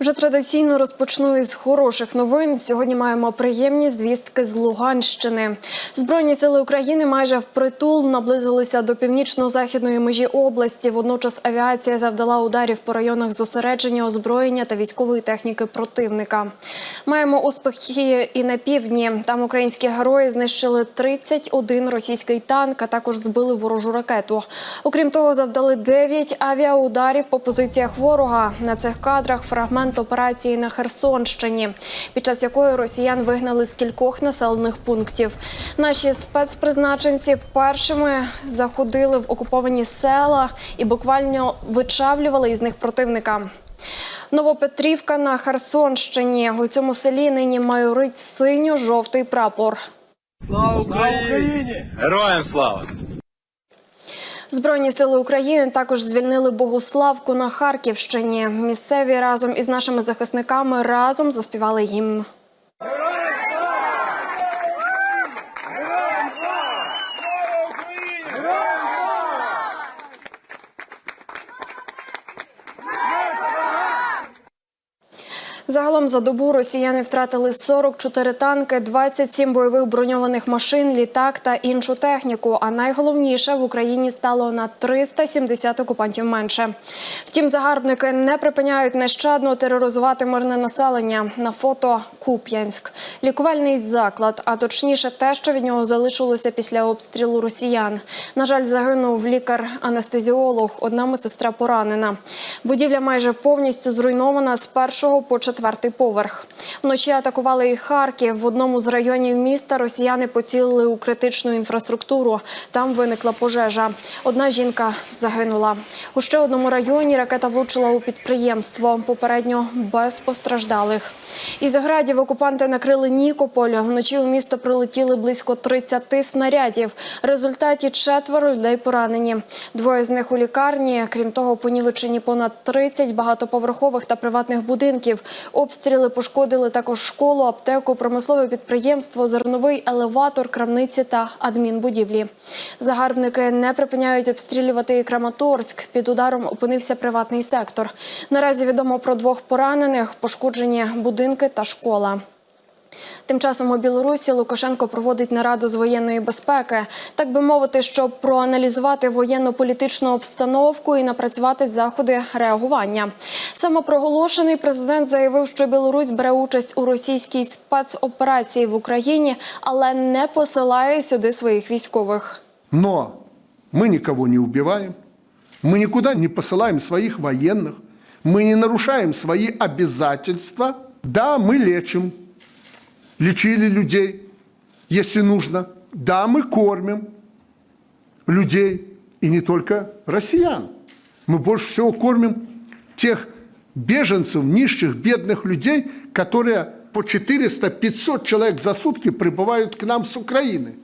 Вже традиційно розпочну із хороших новин. Сьогодні маємо приємні звістки з Луганщини. Збройні сили України майже впритул наблизилися до північно-західної межі області. Водночас авіація завдала ударів по районах зосередження озброєння та військової техніки противника. Маємо успіхи і на півдні. Там українські герої знищили 31 російський танк, а також збили ворожу ракету. Окрім того, завдали 9 авіаударів по позиціях ворога. На цих кадрах фрагмент операції на Херсонщині, під час якої росіян вигнали з кількох населених пунктів. Наші спецпризначенці першими заходили в окуповані села і буквально вичавлювали із них противника. Новопетрівка на Херсонщині. У цьому селі нині майорить синьо-жовтий прапор. Слава Україні! Героям слава! Збройні сили України також звільнили Богуславку на Харківщині. Місцеві разом із нашими захисниками разом заспівали гімн. Загалом за добу росіяни втратили 44 танки, 27 бойових броньованих машин, літак та іншу техніку. А найголовніше в Україні стало на 370 окупантів менше. Втім, загарбники не припиняють нещадно тероризувати мирне населення. На фото Куп'янськ, лікувальний заклад, а точніше, те, що від нього залишилося після обстрілу росіян. На жаль, загинув лікар-анестезіолог, одна медсестра поранена. Будівля майже повністю зруйнована з першого по четвертий поверх. Вночі атакували і Харків. В одному з районів міста росіяни поцілили у критичну інфраструктуру. Там виникла пожежа. Одна жінка загинула. У ще одному районі ракета влучила у підприємство. Попередньо без постраждалих. Із градів окупанти накрили Нікополь. Вночі у місто прилетіли близько 30 снарядів. В результаті четверо людей поранені. Двоє з них у лікарні. Крім того, понівечені понад 30 багатоповерхових та приватних будинків. Обстріли пошкодили також школу, аптеку, промислове підприємство, зерновий елеватор, крамниці та адмінбудівлі. Загарбники не припиняють обстрілювати і Краматорськ. Під ударом опинився приватний сектор. Наразі відомо про двох поранених, пошкоджені будинки та школа. Тим часом у Білорусі Лукашенко проводить нараду з воєнної безпеки, так би мовити, щоб проаналізувати воєнно-політичну обстановку і напрацювати заходи реагування. Самопроголошений президент заявив, що Білорусь бере участь у російській спецоперації в Україні, але не посилає сюди своїх військових. Но мы никого не убиваем, мы никуда не посылаем своих военных, мы не нарушаем свои обязательства. Да, мы лечим, лечили людей, если нужно. Да, мы кормим людей, и не только россиян. Мы больше всего кормим тех беженцев, нищих, бедных людей, которые по 400-500 человек за сутки прибывают к нам с Украины.